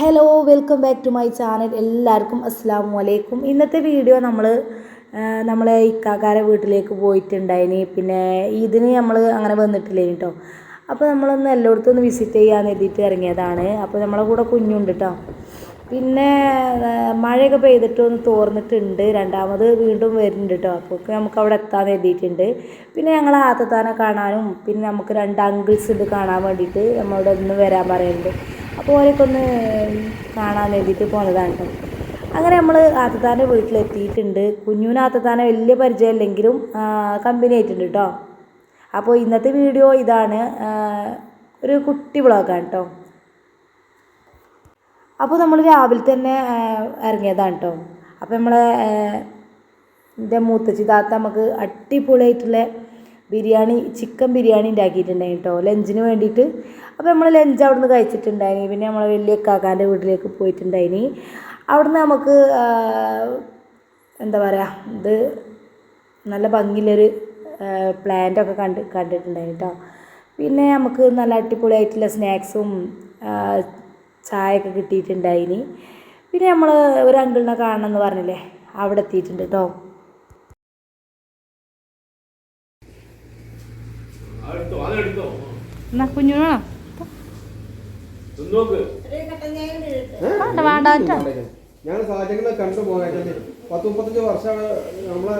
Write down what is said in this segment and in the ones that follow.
Hello welcome back to my channel എല്ലാവർക്കും അസ്സാം വലൈക്കും ഇന്നത്തെ വീഡിയോ നമ്മൾ നമ്മളെ ഇക്കാക്കാരെ വീട്ടിലേക്ക് പോയിട്ടുണ്ടായിനി. പിന്നെ ഇതിന് നമ്മൾ അങ്ങനെ വന്നിട്ടില്ല കേട്ടോ അപ്പോൾ നമ്മളൊന്ന് എല്ലായിടത്തും ഒന്ന് വിസിറ്റ് ചെയ്യാൻ എഴുതിയിട്ട് ഇറങ്ങിയതാണ്. അപ്പോൾ നമ്മളെ കൂടെ കുഞ്ഞുണ്ട് കേട്ടോ പിന്നെ മഴയൊക്കെ പെയ്തിട്ട് ഒന്ന് തോർന്നിട്ടുണ്ട്. രണ്ടാമത് വീണ്ടും വരുന്നുണ്ട് കേട്ടോ അപ്പോൾ നമുക്ക് അവിടെ എത്താൻ എഴുതിയിട്ടുണ്ട് പിന്നെ ഞങ്ങൾ ആത്തത്താനെ കാണാനും പിന്നെ നമുക്ക് രണ്ട് അങ്കിൾസ് ഉണ്ട് കാണാൻ വേണ്ടിയിട്ട്. നമ്മളോട് ഒന്ന് വരാൻ പറയുന്നുണ്ട്. അപ്പോൾ ഓരൊക്കെ ഒന്ന് കാണാൻ വേണ്ടിയിട്ട് പോന്നതാണ് അങ്ങനെ നമ്മൾ ആത്തത്താന്റെ വീട്ടിലെത്തിയിട്ടുണ്ട്. കുഞ്ഞുവിന് ആത്തത്താനെ വലിയ പരിചയമില്ലെങ്കിലും കമ്പനി ആയിട്ടുണ്ട് കേട്ടോ അപ്പോൾ ഇന്നത്തെ വീഡിയോ ഇതാണ്. ഒരു കുട്ടി വ്ളോഗാണ് കേട്ടോ അപ്പോൾ നമ്മൾ രാവിലെ തന്നെ ഇറങ്ങിയതാണ് കേട്ടോ അപ്പോൾ നമ്മളെ എന്റെ മൂത്തച്ചി താത്ത നമുക്ക് അടിപൊളിയായിട്ടുള്ള ബിരിയാണി ചിക്കൻ ബിരിയാണി ഉണ്ടാക്കിയിട്ടുണ്ടായി കേട്ടോ. ലഞ്ചിന് വേണ്ടിയിട്ട്. അപ്പോൾ നമ്മൾ ലഞ്ച് അവിടെ നിന്ന് കഴിച്ചിട്ടുണ്ടായിനി. പിന്നെ നമ്മൾ വലിയ കാക്കാന്റെ വീട്ടിലേക്ക് പോയിട്ടുണ്ടായിനി. അവിടുന്ന് നമുക്ക് എന്താ പറയുക ഇത് നല്ല ഭംഗിയുള്ളൊരു പ്ലാന്റൊക്കെ കണ്ട് കണ്ടിട്ടുണ്ടായി കേട്ടോ. പിന്നെ നമുക്ക് നല്ല അടിപൊളിയായിട്ടുള്ള സ്നാക്സും ചായയൊക്കെ കിട്ടിയിട്ടുണ്ടായിനി. പിന്നെ നമ്മൾ ഒരു അങ്കിളിനെ കാണണം എന്ന് പറഞ്ഞില്ലേ അവിടെ എത്തിയിട്ടുണ്ട് കേട്ടോ. എന്നാ കുഞ്ഞുണോ തിന്നോക്ക്. വേണ്ട വേണ്ട കേട്ടോ ഞങ്ങൾ സാഹചര്യങ്ങളെ കണ്ടു പോകാൻ പത്ത് മുപ്പത്തഞ്ച് വർഷമാണ് നമ്മളെ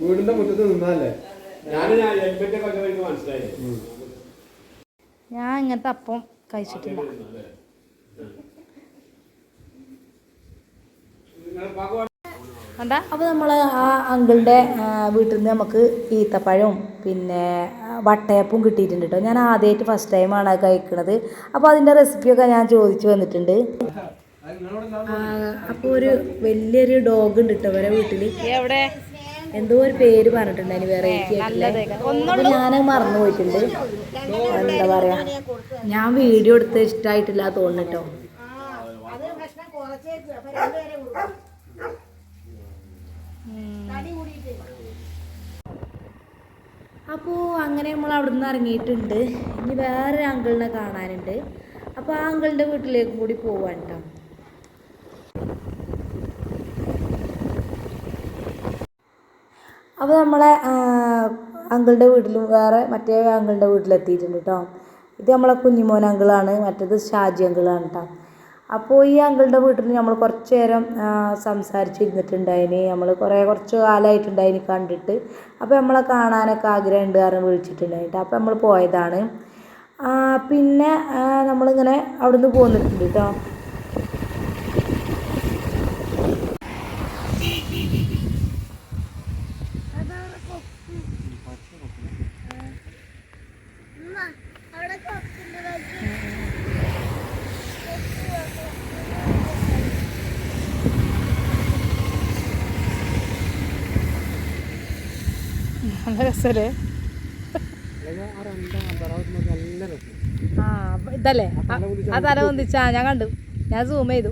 വീടിന്റെ മുറ്റത്ത് നിന്നാലേ ഞാൻ ഞാൻ ഞാൻ ഇങ്ങനത്തെ അപ്പം കഴിച്ചിട്ടില്ല. എന്താ? അപ്പോൾ നമ്മൾ ആ അങ്കിളുടെ വീട്ടിൽ നിന്ന് നമുക്ക് ഈത്തപ്പഴവും പിന്നെ വട്ടയപ്പവും കിട്ടിയിട്ടുണ്ട് കേട്ടോ ഞാൻ ആദ്യമായിട്ട് ഫസ്റ്റ് ടൈമാണ് അത് കഴിക്കുന്നത് അപ്പോൾ അതിന്റെ റെസിപ്പിയൊക്കെ ഞാൻ ചോദിച്ചു വന്നിട്ടുണ്ട്. അപ്പോൾ ഒരു വലിയൊരു ഡോഗ് ഉണ്ട് കേട്ടോ അവരെ വീട്ടിൽ എവിടെ? എന്തോ ഒരു പേര് പറഞ്ഞിട്ടുണ്ടായിരുന്നു വെറൈറ്റി ആയിട്ടുള്ള. ഞാൻ മറന്നു പോയിട്ടുണ്ട്. എന്താ പറയുക ഞാൻ വീഡിയോ എടുത്ത് ഇഷ്ടമായിട്ടില്ല തോന്നുന്നു കേട്ടോ അപ്പോൾ അങ്ങനെ നമ്മൾ അവിടെ നിന്ന് ഇറങ്ങിയിട്ടുണ്ട്. ഇനി വേറെ അങ്കിളിനെ കാണാനുണ്ട്. അപ്പോൾ ആ അങ്കിളിന്റെ വീട്ടിലേക്കും കൂടി പോവാൻ അപ്പോൾ നമ്മളെ അങ്കിളുടെ വീട്ടിലും വേറെ മറ്റേ അങ്കിളുടെ വീട്ടിലെത്തിയിട്ടുണ്ട് കേട്ടോ ഇത് നമ്മളെ കുഞ്ഞിമോൻ അങ്കിളാണ്. മറ്റേത് ഷാജി അങ്കിളാണ് കേട്ടോ അപ്പോൾ ഈ അങ്കിളുടെ വീട്ടിൽ നമ്മൾ കുറച്ച് നേരം സംസാരിച്ചിരുന്നിട്ടുണ്ടായിനി. നമ്മൾ കുറേ കുറച്ച് കാലമായിട്ടുണ്ടായിന് കണ്ടിട്ട്. അപ്പോൾ നമ്മളെ കാണാനൊക്കെ ആഗ്രഹമുണ്ട് കാരണം വിളിച്ചിട്ടുണ്ടായിട്ട് അപ്പോൾ നമ്മൾ പോയതാണ്. പിന്നെ നമ്മളിങ്ങനെ അവിടുന്ന് പോന്നിട്ടുണ്ട് കേട്ടോ നല്ല രസല്ലേ ആ ഇതല്ലേ? ആ, തല പൊന്തിച്ചാ ഞാൻ കണ്ടു. ഞാൻ സൂം ചെയ്തു.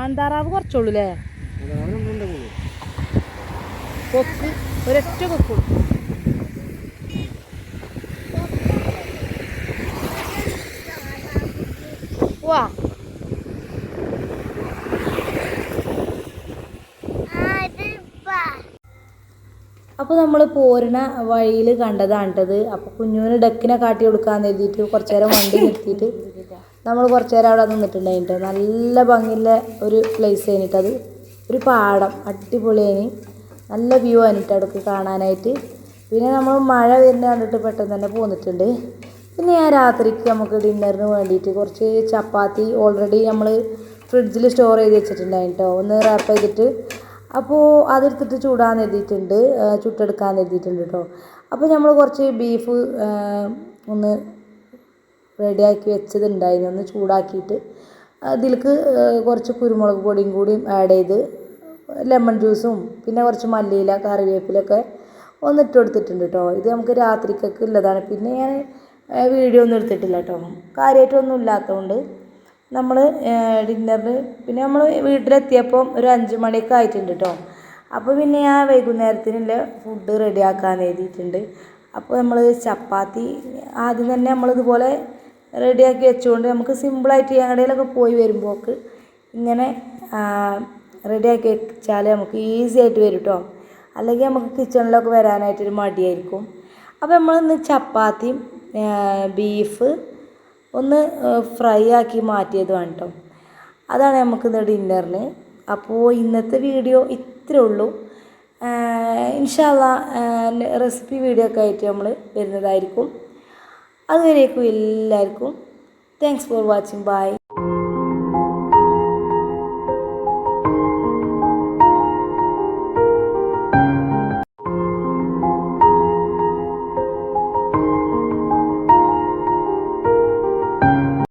ആന്താറാവ് കുറച്ചുള്ളൂ അല്ലേ കൊക്ക് ഒരൊറ്റ കൊക്കുള്ളൂ. വാ അപ്പോൾ നമ്മൾ പോരുന്ന വഴിയിൽ കണ്ടതാണ്ടത് അപ്പോൾ കുഞ്ഞുവിന് ഡക്കിനെ കാട്ടി കൊടുക്കാമെന്ന് എഴുതിയിട്ട് കുറച്ച് നേരം വണ്ടി നിർത്തിയിട്ട് നമ്മൾ കുറച്ച് നേരം അവിടെ നിന്നിട്ടുണ്ടായിട്ട്. നല്ല ഭംഗിയുള്ള ഒരു പ്ലേസ് കഴിഞ്ഞിട്ടത് ഒരു പാടം അടിപൊളിയായി നല്ല വ്യൂ ആയിട്ട് അടുത്ത് കാണാനായിട്ട്. പിന്നെ നമ്മൾ മഴ വരുന്ന കണ്ടിട്ട് പെട്ടെന്ന് തന്നെ പോന്നിട്ടുണ്ട്. പിന്നെ ഞാൻ രാത്രിക്ക് നമുക്ക് ഡിന്നറിന് വേണ്ടിയിട്ട് കുറച്ച് ചപ്പാത്തി ഓൾറെഡി നമ്മൾ ഫ്രിഡ്ജിൽ സ്റ്റോർ ചെയ്ത് വെച്ചിട്ടുണ്ടായിട്ടോ. ഒന്ന് റാപ്പ് ചെയ്തിട്ട് അപ്പോൾ അതെടുത്തിട്ട് ചൂടാൻ എഴുതിയിട്ടുണ്ട് ചുട്ടെടുക്കാൻ എഴുതിയിട്ടുണ്ട് കേട്ടോ അപ്പോൾ നമ്മൾ കുറച്ച് ബീഫ് ഒന്ന് റെഡിയാക്കി വെച്ചതുണ്ടായിരുന്നു. ഒന്ന് ചൂടാക്കിയിട്ട് അതിലേക്ക് കുറച്ച് കുരുമുളക് പൊടിയും കൂടിയും ആഡ് ചെയ്ത് ലെമൺ ജ്യൂസും പിന്നെ കുറച്ച് മല്ലിയില കറിവേപ്പിലൊക്കെ ഒന്ന് ഇട്ട് കൊടുത്തിട്ടുണ്ട് കേട്ടോ ഇത് നമുക്ക് രാത്രിക്കൊക്കെ ഉള്ളതാണ്. പിന്നെ ഞാൻ വീഡിയോ ഒന്നും എടുത്തിട്ടില്ല കേട്ടോ കാര്യമായിട്ടൊന്നും ഇല്ലാത്തതുകൊണ്ട് നമ്മൾ ഡിന്നറിന് പിന്നെ നമ്മൾ വീട്ടിലെത്തിയപ്പം ഒരു അഞ്ച് മണിയൊക്കെ ആയിട്ടുണ്ട് കേട്ടോ അപ്പോൾ പിന്നെ ഞാൻ വൈകുന്നേരത്തിനുള്ള ഫുഡ് റെഡിയാക്കാൻ എഴുതിയിട്ടുണ്ട്. അപ്പോൾ നമ്മൾ ചപ്പാത്തി ആദ്യം തന്നെ നമ്മളിതുപോലെ റെഡിയാക്കി വെച്ചുകൊണ്ട് നമുക്ക് സിമ്പിളായിട്ട് എവിടെയെങ്കിലുമൊക്കെ പോയി വരുമ്പോൾക്ക് ഇങ്ങനെ റെഡിയാക്കി വെച്ചാൽ നമുക്ക് ഈസി ആയിട്ട് വരും കേട്ടോ അല്ലെങ്കിൽ നമുക്ക് കിച്ചണിലൊക്കെ വരാനായിട്ടൊരു മടിയായിരിക്കും. അപ്പോൾ നമ്മളിന്ന് ചപ്പാത്തിയും ബീഫ് ഒന്ന് ഫ്രൈ ആക്കി മാറ്റിയതുമാണ് കേട്ടോ അതാണ് നമുക്ക് ഇന്ന് ഡിന്നറിന്. അപ്പോൾ ഇന്നത്തെ വീഡിയോ ഇത്രേ ഉള്ളൂ. ഇൻഷാല്ല റെസിപ്പി വീഡിയോ ഒക്കെ ആയിട്ട് നമ്മൾ വരുന്നതായിരിക്കും. അതുവരേക്കും എല്ലാവർക്കും താങ്ക്സ് ഫോർ വാച്ചിങ് ബൈ